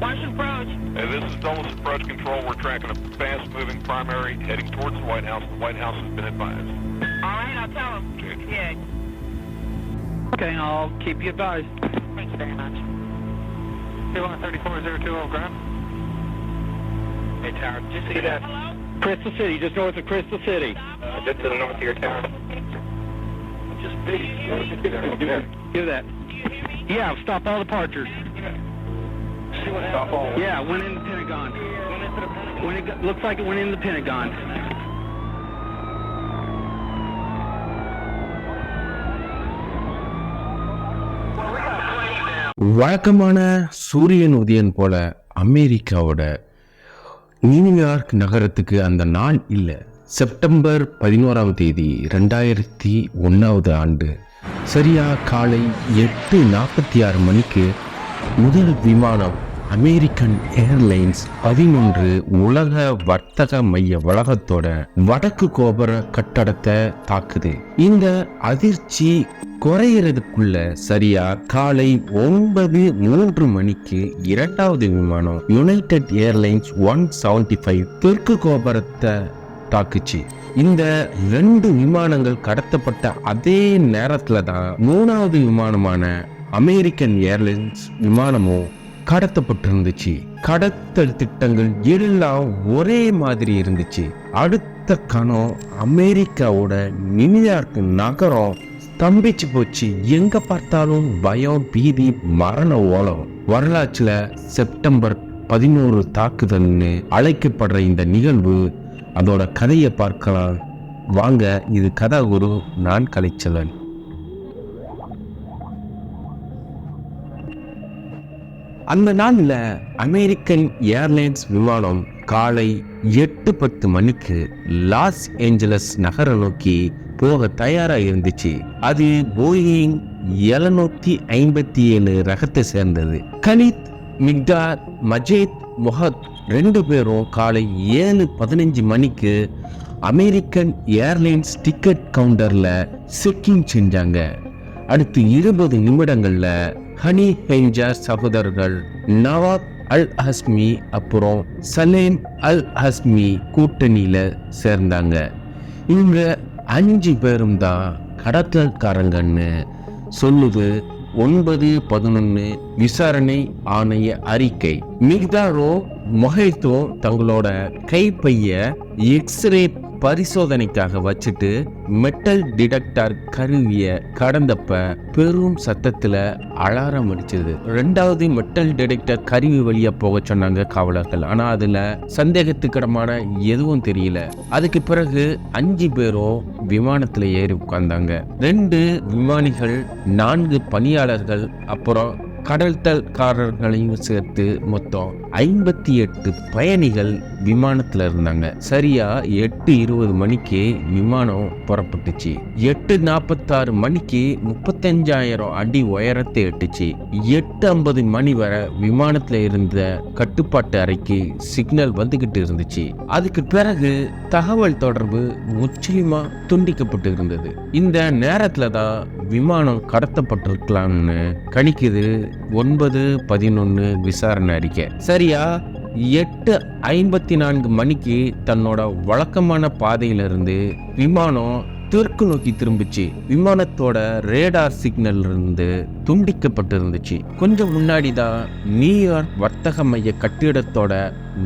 Martian approach. Hey, this is Dulles Approach Control. We're tracking a fast-moving primary heading towards the White House. The White House has been advised. All right, I'll tell him. Change. Yeah. Okay, I'll keep you advised. Thank you very much. C-134-020 Grant. Hey, Tower, did you see that? Hello? Crystal City, just north of Crystal City. Uh, just to the north of your tower. Just big. Do that. Do you hear me? Yeah, stop all departures. Yeah, went in the Pentagon. Went into the Pentagon. When it got, looks like it went in the Pentagon. வழக்கமான சூரியன் உதயன் போல அமெரிக்காவோட New York நகரத்துக்கு அந்த நாள் இல்லை September பதினோராம் தேதி ரெண்டாயிரத்தி ஒன்றாவது ஆண்டு சரியா காலை எட்டு நாற்பத்தி ஆறு மணிக்கு முதல் விமானம் அமெரிக்கன் ஏர்லைன்ஸ் பதினொன்று உலக வர்த்தக மைய வளாகத்தோட வடக்கு கோபுர கட்டடத்தை தாக்குது. இந்த அதிர்ச்சி குறையிறதுக்குள்ள சரியா காலை ஒன்பது மூன்று மணிக்கு இரண்டாவது விமானம் United Airlines one seventy five தெற்கு கோபுரத்தை தாக்குச்சு. இந்த ரெண்டு விமானங்கள் கடத்தப்பட்ட அதே நேரத்துல தான் மூணாவது விமானமான அமெரிக்கன் ஏர்லைன்ஸ் விமானமும் கடத்தப்பட்டிருந்துச்சு. கடத்தல் திட்டங்கள் எல்லாம் ஒரே மாதிரி இருந்துச்சு. அடுத்த கணம் அமெரிக்காவோட நியூயார்க் நகரம் ஸ்தம்பிச்சு போச்சு. எங்க பார்த்தாலும் பயம் பீதி மரண ஓலம். வரலாற்றுல செப்டம்பர் பதினோரு தாக்குதல்னு அழைக்கப்படுற இந்த நிகழ்வு அதோட கதையை பார்க்கலாம். வாங்க இது கதாகுரு நான் கலைச்சலன் அந்த நாளில் அமெரிக்கன் ஏர்லைன்ஸ் விமானம் காலை எட்டு பத்து மணிக்கு லாஸ் ஏஞ்சலஸ் நகரை நோக்கி போக தயாராக இருந்துச்சு. அது போயிங் எழுநூத்தி ஐம்பத்தி ஏழு ரகத்தை சேர்ந்தது. கலித் மிக்டார் மஜேத் மொஹத் ரெண்டு பேரும் காலை ஏழு பதினஞ்சு மணிக்கு American Airlines ticket counter checking செஞ்சாங்க. அடுத்து இருபது நிமிடங்களில் ஹனி ஹெஞ்சர் சகோதரர்கள் நவாப் அல் ஹஸ்மி அப்புறம் சலேம் அல் ஹஸ்மி கூட்டணியில சேர்ந்தாங்க. இவங்க அஞ்சு பேரும் தான் கடத்தல்காரங்கன்னு சொல்லுது ஒன்பது பதினொன்று விசாரணை ஆணைய அறிக்கை. மிக்தாரோ மொஹைத்தோ தங்களோட கைப்பைய எக்ஸ்ரே பரிசோதனைக்காக வச்சுட்டு மெட்டல் டிடெக்டர் கருவிய கடந்தப்ப பெரும் சத்தத்துல அலாரம் அடிச்சது ரெண்டாவது மெட்டல் டிடெக்டர் கருவி வழியாக போக சொன்னாங்க காவலர்கள். ஆனா அதுல சந்தேகத்துக்கிடமான எதுவும் தெரியல. அதுக்கு பிறகு அஞ்சு பேரும் விமானத்துல ஏறி உட்கார்ந்தாங்க. ரெண்டு விமானிகள் நான்கு பணியாளர்கள் அப்புறம் கடல்தல்காரர்களையும் சேர்த்து மொத்தம் ஐம்பத்தி எட்டு பயணிகள் விமானத்துல இருந்தாங்க. சரியா எட்டு இருபது மணிக்கு விமானம் புறப்பட்டுச்சு. எட்டு நாற்பத்தாறு மணிக்கு முப்பத்தஞ்சாயிரம் அடி உயரத்தை எட்டுச்சு. எட்டு ஐம்பது மணி வரை விமானத்துல இருந்த கட்டுப்பாட்டு அறைக்கு சிக்னல் வந்துகிட்டு இருந்துச்சு. அதுக்கு பிறகு தகவல் தொடர்பு முற்றிலுமா துண்டிக்கப்பட்டு இருந்தது. இந்த நேரத்துல தான் விமானம் கடத்தப்பட்டிருக்கலாம்னு கணிக்குது ஒன்பது பதினொன்று விசாரணை அறிக்கை. சரியா? எட்டு ஐம்பத்தி நான்கு மணிக்கு தன்னோட வழக்கமான பாதையிலிருந்து விமானம் தெற்கு நோக்கி திரும்பிச்சு. விமானத்தோட ரேடார் சிக்னல் இருந்து துண்டிக்கப்பட்டு இருந்துச்சு கொஞ்சம் முன்னாடி தான் நியூயார்க் வர்த்தக மைய கட்டிடத்தோட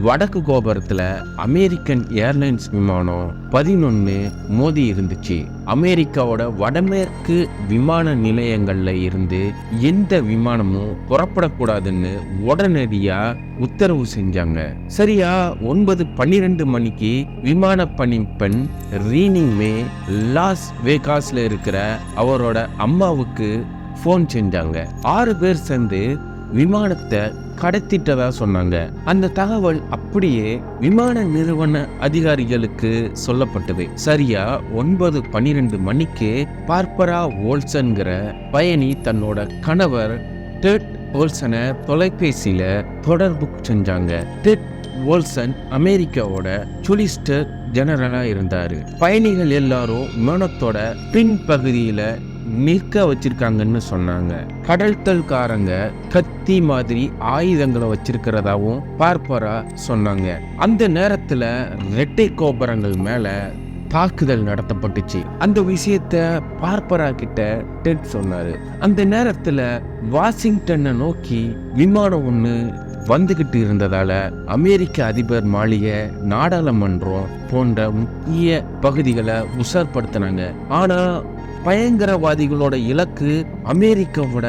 வடக்கு கோபுரத்துல அமெரிக்கன் ஏர்லைன்ஸ் விமானம் பதினொன்று மோதி இருந்துச்சு. அமெரிக்காவோட வடமேற்கு விமான நிலையங்கள்ல இருந்து எந்த விமானமும் புறப்படக்கூடாதுன்னு உடனடியா உத்தரவு செஞ்சாங்க. சரியா ஒன்பது பன்னிரெண்டு மணிக்கு விமான பணிப்பெண் ரீனிங் மே லாஸ் வேகாஸ்ல இருக்கிற அவரோட அம்மாவுக்கு ஃபோன் செஞ்சாங்க. ஆறு பேர் சேர்ந்து விமானத்தை கடத்திட்டதா சொன்னாங்க. அந்த தகவல் அப்படியே விமான நிறுவன அதிகாரிகளுக்கு சொல்லப்பட்டது. சரியா ஒன்பது பன்னிரெண்டு மணிக்கு பார்ப்பரா ஓல்சன்கிற பயணி தன்னோட கணவர் டெட் ஓல்சனை தொலைபேசியில தொடர்பு செஞ்சாங்க. டெட் ஓல்சன் அமெரிக்காவோட சுலிஸ்டர் ஜெனரலா இருந்தாரு. பயணிகள் எல்லாரும் விமானத்தோட பின் பகுதியில நிற்க வச்சிருக்காங்கன்னு சொன்னாங்க. கடல்தல்காரங்க கத்தி மாதிரி ஆயுதங்களை வச்சிருக்கிறதாவும் பார்ப்பரா சொன்னாங்க. அந்த நேரத்துல ரெட்டை கோபுரங்கள் மேல தாக்குதல் நடத்தப்பட்டுச்சு. அந்த விஷயத்த பார்ப்பரா கிட்ட டெட் சொன்னாரு. அந்த நேரத்துல வாஷிங்டனை நோக்கி விமானம் ஒண்ணு வந்துகிட்டு இருந்ததால அமெரிக்க அதிபர் மாளிகை நாடாளுமன்றம் போன்ற முக்கிய பகுதிகளை உஷார்படுத்தினாங்க. ஆனா பயங்கரவாதிகளோட இலக்கு அமெரிக்காவோட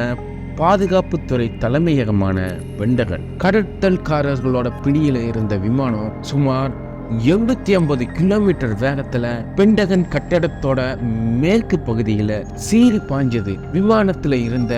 பாதுகாப்புத்துறை தலைமையகமான பெண்டகன் கடத்தல்காரர்களோட பிடியில இருந்த விமானம் சுமார் எண்பத்தி ஐம்பது கிலோமீட்டர் வேகத்துல பெண்டகன் கட்டடத்தோட மேற்கு பகுதியில சீறி பாஞ்சது விமானத்துல இருந்த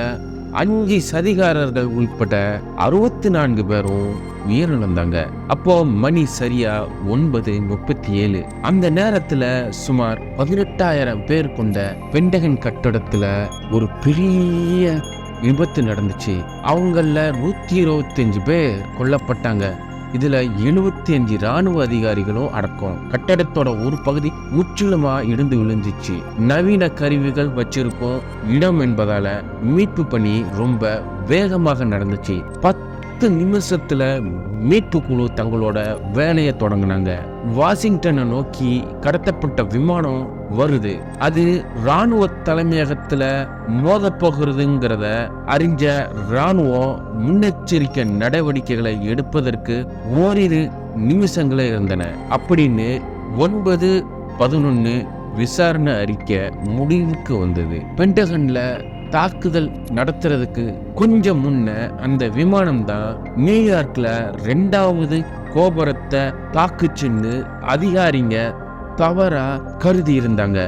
அஞ்சு சதிகாரர்கள் உள்பட அறுபத்தி நான்கு பேரும் உயிரிழந்தாங்க. அப்போ மணி சரியா ஒன்பது முப்பத்தி ஏழு அந்த நேரத்துல சுமார் பதினெட்டாயிரம் பேர் கொண்ட பெண்டகன் கட்டடத்துல ஒரு பெரிய விபத்து நடந்துச்சு. அவங்கள நூத்தி இருபத்தஞ்சு பேர் கொல்லப்பட்டாங்க. இதுல எழுபத்தி அஞ்சு ராணுவ அதிகாரிகளும் அடக்கம். கட்டடத்தோட ஒரு பகுதி முற்றிலுமா இடிந்து விழுந்துச்சு. நவீன கருவிகள் வச்சிருக்கும் இடம் என்பதால மீட்பு பணி ரொம்ப வேகமாக நடந்துச்சு. பத்து நிமிஷத்துல மீட்பு குழு தங்களோட வேலையை தொடங்கினாங்க. வாஷிங்டனை நோக்கி கடத்தப்பட்ட விமானம் வருது. அது ராணுவ தலைமையகத்துல மோத போகிறதுங்கிறத அறிஞ்ச ராணுவம் முன்னெச்சரிக்கை நடவடிக்கைகளை எடுப்பதற்கு ஓரிரு நிமிஷங்களே இருந்தன. அப்படின்னு ஒன்பது பதினொன்னு விசாரணை அறிக்கை முடிவுக்கு வந்தது. பென்டகன்ல தாக்குதல் நடத்துறதுக்கு கொஞ்சம் முன்ன அந்த விமானம் தான் நியூயார்க்ல ரெண்டாவது கோபுரத்தை தாக்குச்சுன்னு அதிகாரிங்க தவறா கருதி இருந்தாங்க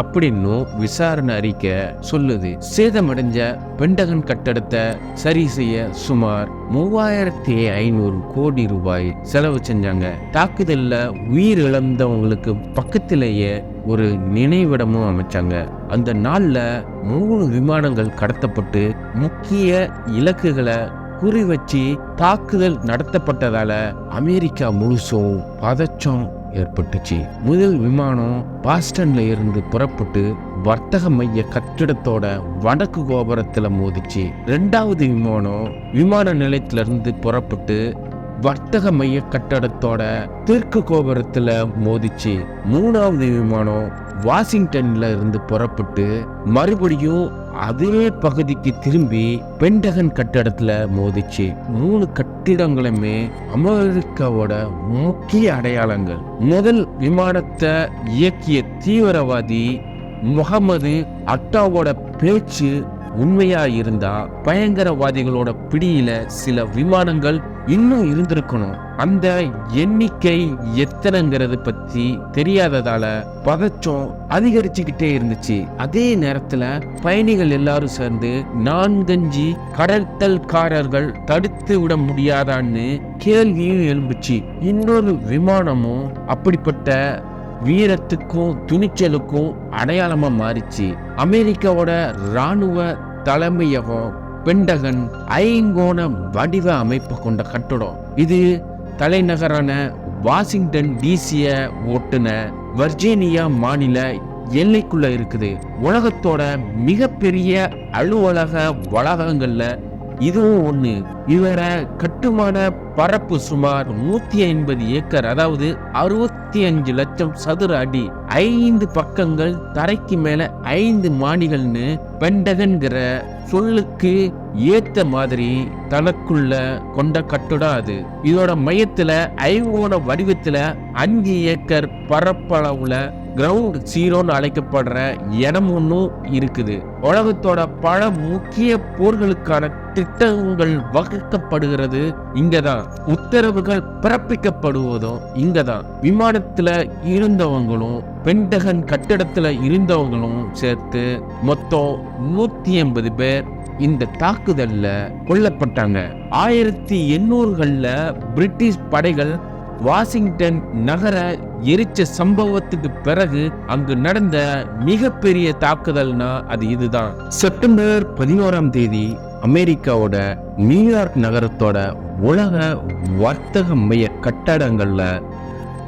அப்படின்னும் விசாரணை அறிக்கை சொல்லுது. சேதமடைஞ்ச பெண்டகன் கட்டடத்தை சரி செய்ய சுமார் மூவாயிரத்தி ஐநூறு கோடி ரூபாய் செலவு செஞ்சாங்க. தாக்குதல்ல உயிர் இழந்தவங்களுக்கு பக்கத்திலேயே ஒரு நினைவிடமும் அமைச்சாங்க. அந்த நாள்ல மூணு விமானங்கள் கடத்தப்பட்டு முக்கிய இலக்குகளை குறி வச்சு தாக்குதல் நடத்தப்பட்டதால அமெரிக்கா முழுசும் பதச்சம் ஏற்பட்டுச்சு. முதல் விமானம் பாஸ்டன்ல இருந்து புறப்பட்டு வர்த்தக மைய கட்டிடத்தோட வடக்கு கோபுரத்துல மோதிச்சு. ரெண்டாவது விமானம் விமான நிலையத்திலிருந்து புறப்பட்டு வர்த்தக மைய கட்டடத்தோட தெற்கு கோபுரத்துல மோதிச்சு மூணாவது விமானம் வாஷிங்டன்ல இருந்து புறப்பட்டு மறுபடியும் அதே பகுதிக்கு திரும்பி பென்டகன் கட்டடத்துல மோதிச்சு மூணு கட்டிடங்களுமே அமெரிக்காவோட முக்கிய அடையாளங்கள். முதல் விமானத்தை இயக்கிய தீவிரவாதி முகமது அட்டாவோட பேச்சு உண்மையா இருந்தா பயங்கரவாதிகளோட பிடியில சில விமானங்கள் இன்னும் இருந்திருக்கணும். அந்த எண்ணிக்கை எத்தனைங்கிறது பத்தி தெரியாததால பதச்சம் அதிகரிச்சுக்கிட்டே இருந்துச்சு. அதே நேரத்துல பயணிகள் எல்லாரும் சேர்ந்து நான்கஞ்சி கடத்தல்காரர்கள் தடுத்து விட முடியாதான்னு கேள்வியும் எழும்புச்சு. இன்னொரு விமானமும் அப்படிப்பட்ட வீரத்துக்கும் துணிச்சலுக்கும் அடையாளமா மாறிச்சு. அமெரிக்காவோட ராணுவ தலைமையகம் பெண்டகன் ஐங்கோண வடிவ அமைப்பு கொண்ட கட்டடம். இது தலைநகரான வாஷிங்டன் டிசிய ஒட்டுன வர்ஜீனியா மாநில எல்லைக்குள்ள இருக்குது. உலகத்தோட மிகப்பெரிய அலுவலக வளாகங்கள்ல இதுவும் ஒண்ணு. இவர கட்டுமான பரப்பு சுமார் நூத்தி ஐம்பது ஏக்கர் அதாவது அறுபத்தி அஞ்சு லட்சம் சதுர அடி ஐந்து பக்கங்கள் தரைக்கு மேல ஐந்து மாடிகள்னு பெண்டகன்கிற சொல்லுக்கு ஏத்த மாதிரி தனக்குள்ள கொண்ட கட்டுடம் அது. இதோட மையத்துல ஐங்கோண வடிவத்துல அஞ்சு ஏக்கர் பரப்பளவுல கிரவுண்ட் ஜீரோன்னு அழைக்கப்படுற இடம் ஒன்றும் இருக்குது. உலகத்தோட பல முக்கிய போர்களுக்கான திட்டங்கள் வகுக்கப்படுகிறது. இங்கதான். உத்தரவுகள் பிறப்பிக்கப்படுவதும் இங்கதான். விமானத்துல இருந்தவங்களும் பென்டகன் கட்டிடத்துல இருந்தவங்களும் சேர்த்து மொத்தம் நூத்தி எண்பது பேர் இந்த தாக்குதல்ல கொல்லப்பட்டாங்க. ஆயிரத்தி எண்ணூறுகள்ல பிரிட்டிஷ் படைகள் வாஷிங்டன் நகர எரிச்ச சம்பவத்துக்கு பிறகு அங்கு நடந்த மிகப்பெரிய தாக்குதல்னா அது இதுதான். செப்டம்பர் பதினோராம் தேதி அமெரிக்காவோட நியூயார்க் நகரத்தோட உலக வர்த்தக மைய கட்டடங்கள்ல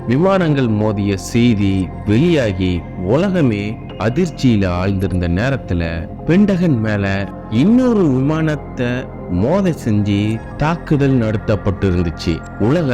விமானங்கள் மோதிய செய்தி வெளியாகி உலகமே அதிர்ச்சியில ஆழ்ந்திருந்த நேரத்துல பெண்டகன் மேல இன்னொரு விமானத்தை மோத செஞ்சு தாக்குதல் நடத்தப்பட்டு இருந்துச்சு உலக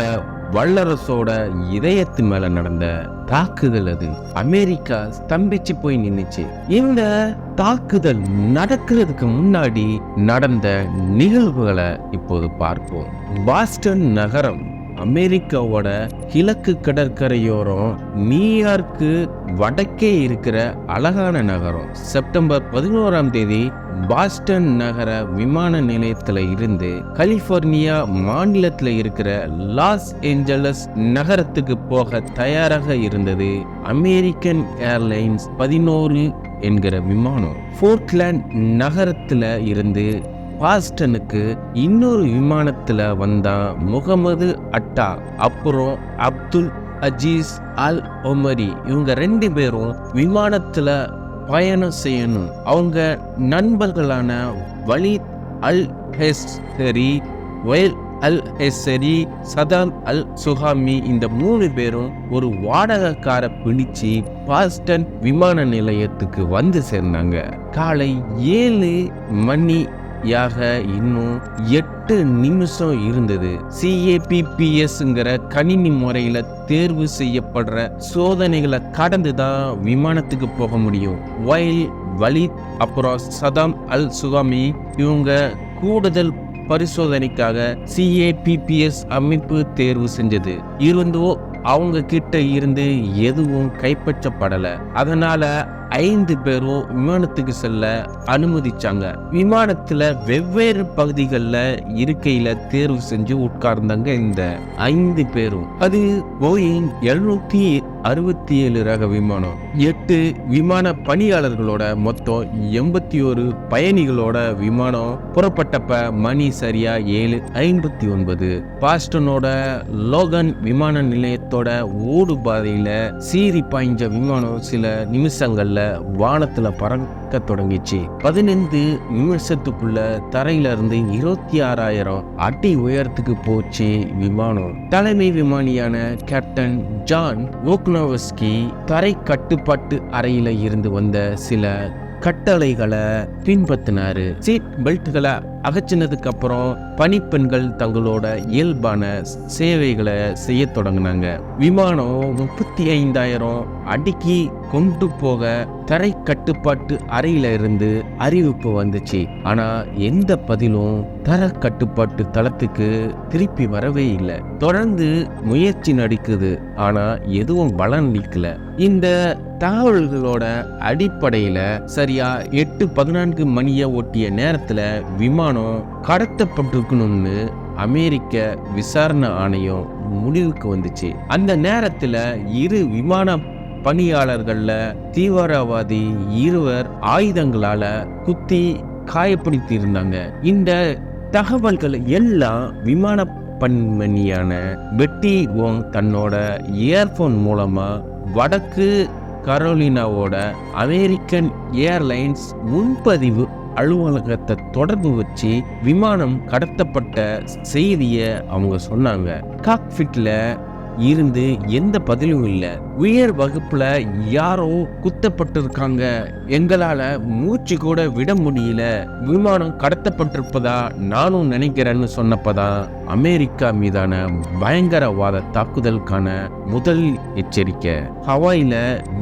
வல்லரசோட இதயத்து மேல நடந்த தாக்குதல் அது. அமெரிக்கா ஸ்தம்பிச்சு போய் நின்னுச்சு. இந்த தாக்குதல் நடக்கிறதுக்கு முன்னாடி நடந்த நிகழ்வுகளை இப்போது பார்ப்போம். பாஸ்டன் நகரம். அமெரிக்காவோட கிழக்கு கடற்கரையோரம் நியூயார்க்கு வடக்கே இருக்கிற அழகான நகரம். செப்டம்பர் பதினோராம் தேதி பாஸ்டன் நகர விமான நிலையத்தில் இருந்து கலிபோர்னியா மாநிலத்தில் இருக்கிற லாஸ் ஏஞ்சலஸ் நகரத்துக்கு போக தயாராக இருந்தது அமெரிக்கன் ஏர்லைன்ஸ் பதினோரு என்கிற விமானம். போர்ட்லேண்ட் நகரத்தில் இருந்து பாஸ்டனுக்கு இன்னொரு விமானத்துல வந்தான் முகமது அட்டா அப்புறம் அப்துல் அஜீஸ் அல் ஒமரி. இவங்க ரெண்டு பேரும் விமானத்துல பயணம் செய்யணும். அவங்க நண்பர்களான வலித் அல் ஹெஸ்ஹரி ஒயல் அல் ஹெசரி சதாம் அல் சுஹாமி இந்த மூணு பேரும் ஒரு வாடகைக்கார பிடிச்சு பாஸ்டன் விமான நிலையத்துக்கு வந்து சேர்ந்தாங்க. காலை ஏழு மணி யாக இன்னும் எட்டு நிமிஷம் இருந்தது. சிஏபிபிஎஸ்ங்கிற கணினி முறையில தேர்வு செய்யப்படுற சோதனைகளை கடந்து தான் விமானத்துக்கு போக முடியும். வயல் வலித் அப்புறம் சதாம் அல் சுகாமி இவங்க கூடுதல் பரிசோதனைக்காக சிஏபிபிஎஸ் அமைப்பு தேர்வு செஞ்சது. இருந்தோ அவங்க கிட்ட இருந்து எதுவும் கைப்பற்றப்படல. அதனால ஐந்து பேரும் விமானத்துக்கு செல்ல அனுமதிச்சாங்க. விமானத்துல வெவ்வேறு பகுதிகளில் இருக்கையில தேர்வு செஞ்சு உட்கார்ந்தாங்க இந்த ஐந்து பேரும். அது போயிங் எழுநூத்தி அறுபத்தி ஏழு ரக விமானம். எட்டு விமான பணியாளர்களோட மொத்தம் எண்பத்தி ஒரு பயணிகளோட விமானம் புறப்பட்டப்ப மணி சரியா ஏழு ஐம்பத்தி ஒன்பது பாஸ்டனோட லோகன் விமான நிலையத்தோட ஓடு பாதையில சீறி பாய்ஞ்ச விமானம் சில நிமிஷங்கள்ல வானத்தில் பறக்க தொடங்கிச்சு. பதினைந்து நிமிஷத்துக்குள்ள தரையில இருந்து இருபத்தி ஆறாயிரம் அடி உயரத்துக்கு போச்சு விமானம். தலைமை விமானியான கேப்டன் ஜான் ஓக்னோவஸ்கி தரை கட்டுப்பாட்டு அறையில இருந்து வந்த சில கட்டளைகளை பின்பற்றினாரு. சீட் பெல்ட்களை அகச்சினதுக்கு அப்புறம் பணிப்பெண்கள் தங்களோட இயல்பான சேவைகளை செய்ய தொடங்கினாங்க. விமானம் முப்பத்தி ஐந்தாயிரம் அடுக்கி கொண்டு போக தரை கட்டுப்பாட்டு அறையில இருந்து அறிவிப்பு வந்துச்சு. ஆனா எந்த பதிலும் தர கட்டுப்பாட்டு தளத்துக்கு திருப்பி வரவே இல்லை. தொடர்ந்து முயற்சி நடிக்குது. ஆனா எதுவும் பலன் நிற்கல இந்த தகவல்களோட அடிப்படையில சரியா எட்டு பதினான்கு மணியை ஒட்டிய நேரத்துல விமானம் கடத்தப்பட்டிருக்கணும்னு அமெரிக்க விசாரணை ஆணையம் முடிவுக்கு வந்துச்சு. அந்த நேரத்தில் இரு விமான பணியாளர்களில் தீவிரவாதி இருவர் ஆயுதங்களால் குத்தி காயப்படுத்தி இருந்தாங்க இந்த தகவல்கள் எல்லாம் விமான பண்மணியான பெட்டி ஓங் தன்னோட இயர்ஃபோன் மூலமாக வடக்கு கரோலினாவோட அமெரிக்கன் ஏர்லைன்ஸ் முன்பதிவு அலுவலகத்தை தொடர்பு வச்சு விமானம் கடத்தப்பட்ட செய்தியை அவங்க சொன்னாங்க. காக்ஃபிட்ல இருந்து எந்த பதிலும் இல்லை. உயர் வகுப்பில் யாரோ குத்தப்பட்டிருக்காங்க. எங்களால் மூச்சு கூட விட முடியல. விமானம் கடத்தப்பட்டிருப்பதா நானும் நினைக்கிறேன்னு சொன்னப்பதான் அமெரிக்கா மீதான பயங்கரவாத தாக்குதலுக்கான முதல் எச்சரிக்கை. ஹவாயில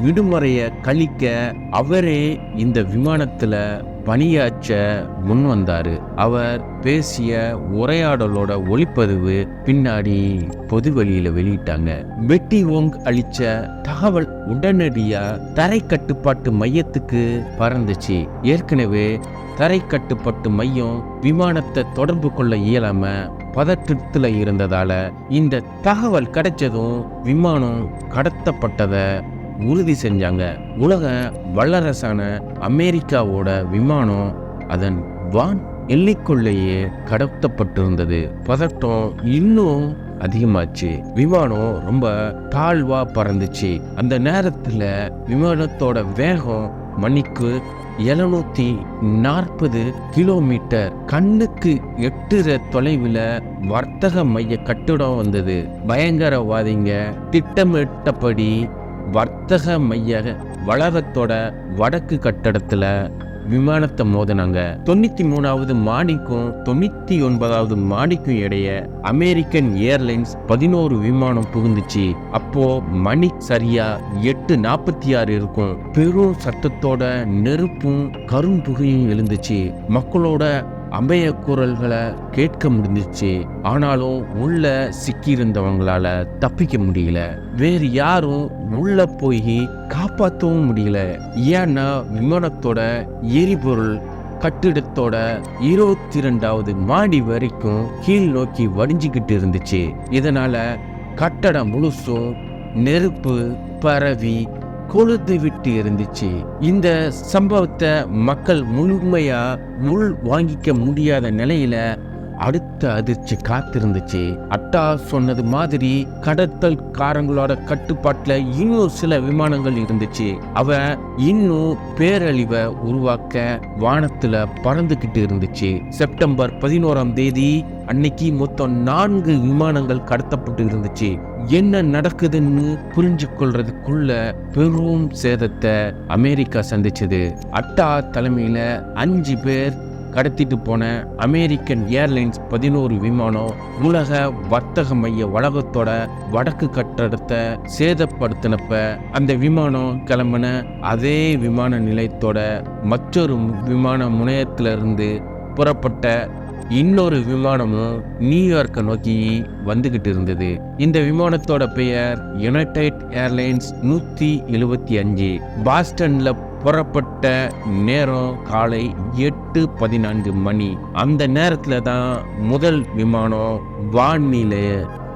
விடுமுறையை கழிக்க அவரே இந்த விமானத்துல பணியாற்ற முன் வந்தாரு. அவர் பேசிய உரையாடலோட ஒளிப்பதிவு பின்னாடி பொது வெளியில வெளியிட்டாங்க. பெட்டி ஓங் அளிச்ச தகவல் உடனடியா தரை கட்டுப்பாட்டு மையத்துக்கு பறந்துச்சு. ஏற்கனவே தரை கட்டுப்பாட்டு மையம் விமானத்தை தொடர்பு கொள்ள இயலாம பதற்றத்தில் இருந்ததால இந்த தகவல் கிடைச்சதும் விமானம் கடத்தப்பட்டதை உறுதி செஞ்சாங்க. உலக வல்லரசான அமெரிக்காவோட விமானம் அதன் வான் எல்லைக்குள்ளேயே கடத்தப்பட்டிருந்தது. பதட்டம் இன்னும் அதிகமாச்சு. விமானம் ரொம்ப தாழ்வா பறந்துச்சு. அந்த நேரத்துல விமானத்தோட வேகம் மணிக்கு எழுநூத்தி நாற்பது கிலோமீட்டர். கண்ணுக்கு எட்டுற தொலைவில் வர்த்தக மைய கட்டிடம் வந்தது. பயங்கரவாதிங்க திட்டமிட்டபடி வர்த்தக மைய வளாகத்தோட வடக்கு கட்டடத்துல விமானத்தை மோதினாங்க. தொண்ணூத்தி மூணாவது மாடிக்கும் தொண்ணூத்தி ஒன்பதாவது மாடிக்கும் இடைய அமெரிக்கன் ஏர்லைன்ஸ் பதினோரு விமானம் புகுந்துச்சு. அப்போ மணி சரியா எட்டு நாற்பத்தி ஆறு இருக்கும். பெரும் சத்தத்தோட நெருப்பும் கரும்புகையும் எழுந்துச்சு. மக்களோட அபய குரல்களை கேட்க முடிஞ்சிச்சு. ஆனாலும் உள்ள சிக்கியிருந்தவங்களால தப்பிக்க முடியல. வேறு யாரும் உள்ள போய் காப்பாற்றவும் முடியல. ஏன்னா விமானத்தோட எரிபொருள் கட்டிடத்தோட இருபத்தி ரெண்டாவது மாடி வரைக்கும் கீழ் நோக்கி வடிஞ்சுக்கிட்டு இருந்துச்சு. இதனால கட்டடம் முழுசும் நெருப்பு பரவி கொழுந்து விட்டு இருந்துச்சு. இந்த சம்பவத்தை மக்கள் முழுமையா முள் வாங்கிக்க முடியாத நிலையில அடுத்த அதிர்ச்சி காத்திருந்துச்சு. அட்டா சொன்னது மாதிரி கடத்தல்காரங்களோட கட்டுப்பாட்டுல இன்னும் சில விமானங்கள் இருந்துச்சு. அவ இன்னும் பேரழிவை உருவாக்க வானத்துல பறந்துகிட்டு இருந்துச்சு. செப்டம்பர் பதினோராம் தேதி அன்னைக்கு மொத்தம் நான்கு விமானங்கள் கடத்தப்பட்டு இருந்துச்சு. என்ன நடக்குதுன்னு புரிஞ்சு கொள்றதுக்குள்ள பெரும் சேதத்தை அமெரிக்கா சந்திச்சது. அட்டா தலைமையில அஞ்சு பேர் கடத்திட்டு போன அமெரிக்கன் ஏர்லைன்ஸ் பதினோரு விமானம் உலக வர்த்தக மைய வளாகத்தோட வடக்கு கட்டடத்தை சேதப்படுத்தினப்ப அந்த விமானம் கிளம்பின அதே விமான நிலையத்தோட மற்றொரு விமான முனையத்திலிருந்து புறப்பட்ட இன்னொரு விமானமும் நியூயார்க்கை நோக்கி வந்துகிட்டு இருந்தது. இந்த விமானத்தோட பெயர் யுனைடெட் ஏர்லைன்ஸ் நூத்தி எழுபத்தி அஞ்சு. பாஸ்டன்ல புறப்பட்ட நேரம் காலை எட்டு பதினான்கு மணி. அந்த நேரத்துல தான் முதல் விமானம் வானிலை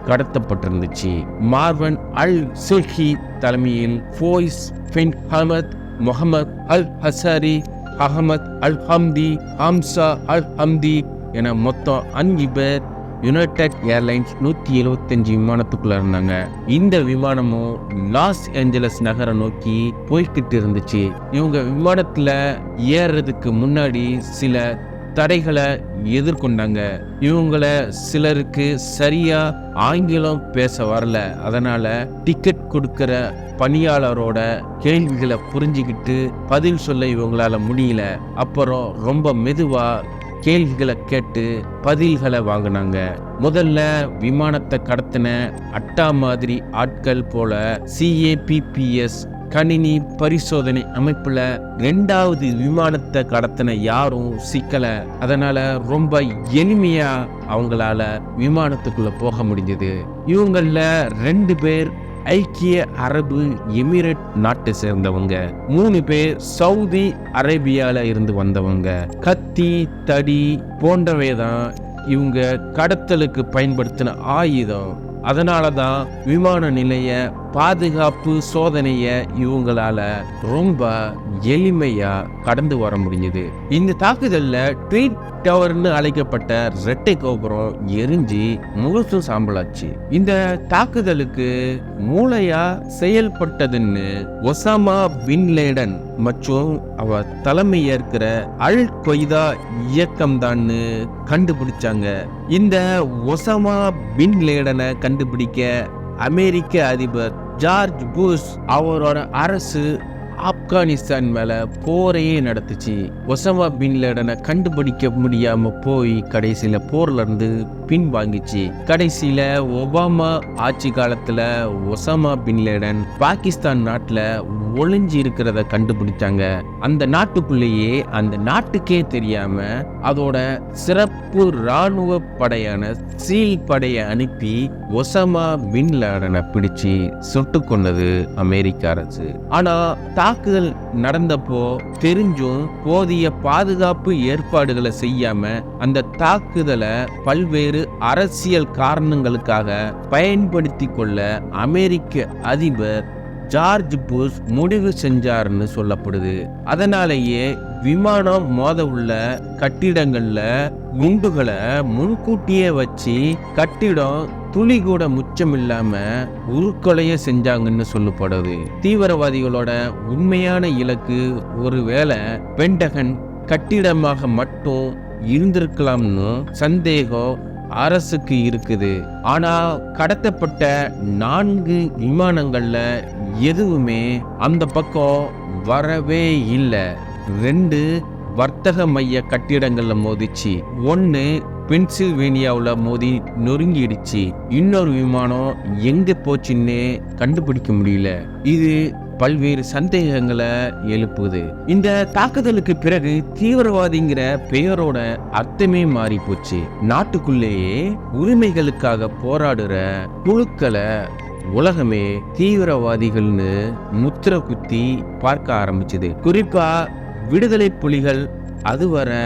கடத்தப்பட்டிருந்துச்சு. மார்வன் அல் சுல்ஹி தலைமையில் Fois bin Hamad Mohammed Al Hazari Ahmed Al Hamdi Hamza Al Hamdi என மொத்தம் அஞ்சு பேர் யுனைடெட் ஏர்லைன்ஸ் நூற்றி எழுபத்தஞ்சு விமானத்துக்குள்ள இருந்தாங்க. இந்த விமானமும் லாஸ் ஏஞ்சலஸ் நகரை நோக்கி போய்கிட்டு இருந்துச்சு. இவங்க விமானத்தில் ஏறுறதுக்கு முன்னாடி சில தடைகளை எதிர்கொண்டாங்க. இவங்கள சிலருக்கு சரியா ஆங்கிலம் பேச வரல. அதனால டிக்கெட் கொடுக்கிற பணியாளரோட கேள்விகளை புரிஞ்சுக்கிட்டு பதில் சொல்ல இவங்களால முடியல. அப்புறம் ரொம்ப மெதுவா கேள்விகளை கேட்டு பதில்களை வாங்கினாங்க. முதல்ல விமானத்தை கடத்தின அட்டா மாதிரி ஆட்கள் போல சிஏபிபிஎஸ் கணினி பரிசோதனை அமைப்புல ரெண்டாவது விமானத்தை கடத்தின யாரும் சிக்கல. அதனால ரொம்ப எளிமையா அவங்களால விமானத்துக்குள்ள போக முடிஞ்சது. இவங்கள ரெண்டு பேர் ஐக்கிய அரபு எமிரேட் நாட்டை சேர்ந்தவங்க. மூணு பேர் சவுதி அரேபியால இருந்து வந்தவங்க. கத்தி தடி போன்றவை தான் இவங்க கடத்தலுக்கு பயன்படுத்தின ஆயுதம். அதனால தான் விமான நிலைய பாதுகாப்பு சோதனையை இவங்களால ரொம்ப எளிமையா கடந்து வர முடிஞ்சது. இந்த தாக்குதல்ல ட்வீட் டவர்னு அழைக்கப்பட்ட ரெட்டை கோபுரம் எரிஞ்சு முழுசும் சாம்பலாச்சு. இந்த தாக்குதலுக்கு மூளையா செயல்பட்டதுன்னு ஒசாமா பின்லேடன் மற்றும் அவ தலைமை ஏற்கிற அல் கொய்தா இயக்கம் தான்னு கண்டுபிடிச்சாங்க. இந்த ஒசாமா பின்லேடனை கண்டுபிடிக்க அமெரிக்க அதிபர் ஜார்ஜ் புஷ் அவரோட அரசு ஆப்கானிஸ்தான் மேல போரையே நடத்துச்சு. ஒசமா பின் லேடனை கண்டுபிடிக்க முடியாம போய் கடைசியில போர்ல இருந்து பின் வாங்கிச்சு. கடைசியில ஒபாமா ஆட்சி காலத்துல ஒசாமா பின் லேடன் பாகிஸ்தான் நாட்டுல ஒளிஞ்சு இருக்கிறத கண்டுபிடிச்சாங்க. அந்த நாட்டுக்குள்ளேயே அந்த நாட்டுக்கே தெரியாம அதோட சிறப்பு ராணுவ படையான சீல் படையை அனுப்பி ஒசமா பின் லேடனை பிடிச்சு சுட்டு கொண்டது அமெரிக்க அரசு. ஆனா தாக்குதல் நடந்தப்போ தெரிஞ்சும் போதிய பாதுகாப்பு ஏற்பாடுகளை செய்யாம அந்த தாக்குதலை பல்வேறு அரசியல் காரணங்களுக்காக பயன்படுத்தி கொள்ள அமெரிக்க அதிபர் ஜார்ஜ் புஷ் முடிவு செஞ்சார்னு சொல்லப்படுது. அதனாலேயே விமானம் மோத உள்ள கட்டிடங்கள்ல குண்டுகளை முன்கூட்டியே வச்சு கட்டிடம் துளி கூட முச்சம் இல்லாம உருக்கொலைய செஞ்சாங்கன்னு சொல்லப்படுது. தீவிரவாதிகளோட உண்மையான இலக்கு ஒருவேளை பென்டகன் கட்டிடமாக மட்டும் இருந்திருக்கலாம்னு சந்தேகம் அரசுக்கு இருக்குது. ஆனா கடத்தப்பட்ட நான்கு விமானங்கள்ல எதுவுமே அந்த பக்கம் வரவே இல்லை. ரெண்டு வர்த்தக மைய கட்டிடங்கள்ல மோதிச்சு ஒன்று பென்சில்வேனியாவில் மோதி நொறுங்கிடுச்சு. இன்னொரு விமானம் எங்க போச்சுன்னு கண்டுபிடிக்க முடியல. இது பல்வேறு சந்தேகங்களை எழுப்புது. இந்த தாக்குதலுக்கு பிறகு தீவிரவாதிங்கிற பெயரோட அர்த்தமே மாறி போச்சு நாட்டுக்குள்ளேயே உரிமைகளுக்காக போராடுற குழுக்களை உலகமே தீவிரவாதிகள்னு முத்திர குத்தி பார்க்க ஆரம்பிச்சது. குறிப்பா விடுதலை புலிகள் அதுவரை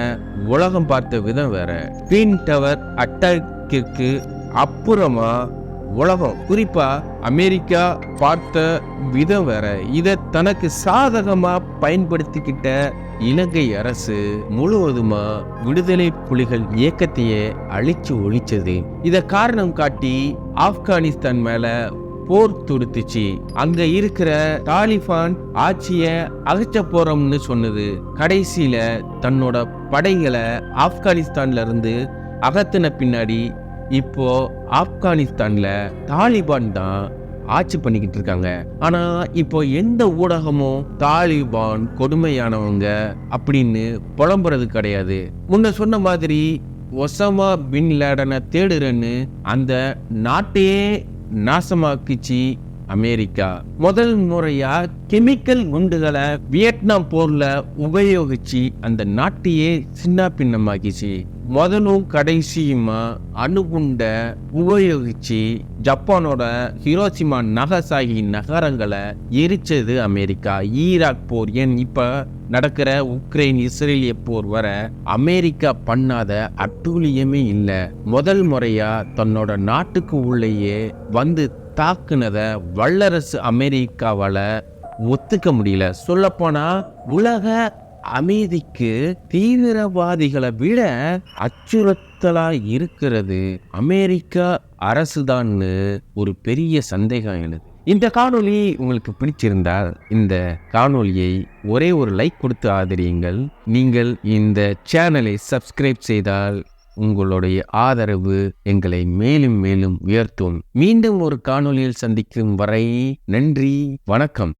உலகம் பார்த்த விதம் வேற. ட்வின் டவர் அட்டாக்கிற்கு அப்புறமா உலகம். குறிப்பா அமெரிக்கா பார்த்த விதம் வேற. இத தனக்கு சாதகமா பயன்படுத்திக்கிட்ட இலங்கை அரசு முழுவதுமா விடுதலை புலிகள் இயக்கத்தையே அழிச்சு ஒழிச்சது. இத காரணம் காட்டி ஆப்கானிஸ்தான் மேல போர் தொடுத்துச்சு. அங்க இருக்கிற தாலிபான் ஆட்சிய அகற்ற போறோம்னு சொன்னது. கடைசியில தன்னோட படைகளை ஆப்கானிஸ்தான்ல இருந்து அகத்தின பின்னாடி இப்போ ஆப்கானிஸ்தான்ல தாலிபான் தான் ஆட்சி பண்ணிக்கிட்டு இருக்காங்க. ஆனா இப்போ எந்த ஊடகமும் தாலிபான் கொடுமையானவங்க அப்படின்னு புலம்புறது கிடையாது. முன்ன சொன்ன மாதிரி ஒசாமா பின் லேடனை தேடுறேன்னு அந்த நாட்டையே நாசமாக்குச்சு அமெரிக்கா. முதல் முறையா கெமிக்கல் குண்டுகளை வியட்நாம் போர்ல உபயோகிச்சு அந்த நாட்டையே சின்ன பின்னமாக்கிச்சு முதலும் கடைசியுமா அணுகுண்டை உபயோகிச்சு ஜப்பானோட ஹிரோசிமா நகசாகி நகரங்களை எரிச்சது அமெரிக்கா. ஈராக் போர் ஏன் இப்போ நடக்கிற உக்ரைன் இஸ்ரேலிய போர் வர அமெரிக்கா பண்ணாத அட்டூழியமே இல்லை. முதல் முறையா தன்னோட நாட்டுக்கு உள்ளேயே வந்து தாக்குனத வல்லரசு அமெரிக்காவால் ஒத்துக்க முடியல. சொல்லப்போனால் உலக அமைதிக்கு தீவிரவாதிகளை விட அச்சுறுத்தலா இருக்கிறது. அமெரிக்கா அரசுதான்னு ஒரு பெரிய சந்தேகம் எழுது. இந்த காணொளி உங்களுக்கு பிடிச்சிருந்தால் இந்த காணொளியை ஒரே ஒரு லைக் கொடுத்து ஆதரியுங்கள். நீங்கள் இந்த சேனலை சப்ஸ்கிரைப் செய்தால் உங்களுடைய ஆதரவு எங்களை மேலும் மேலும் உயர்த்தும். மீண்டும் ஒரு காணொளியில் சந்திக்கும் வரை நன்றி வணக்கம்.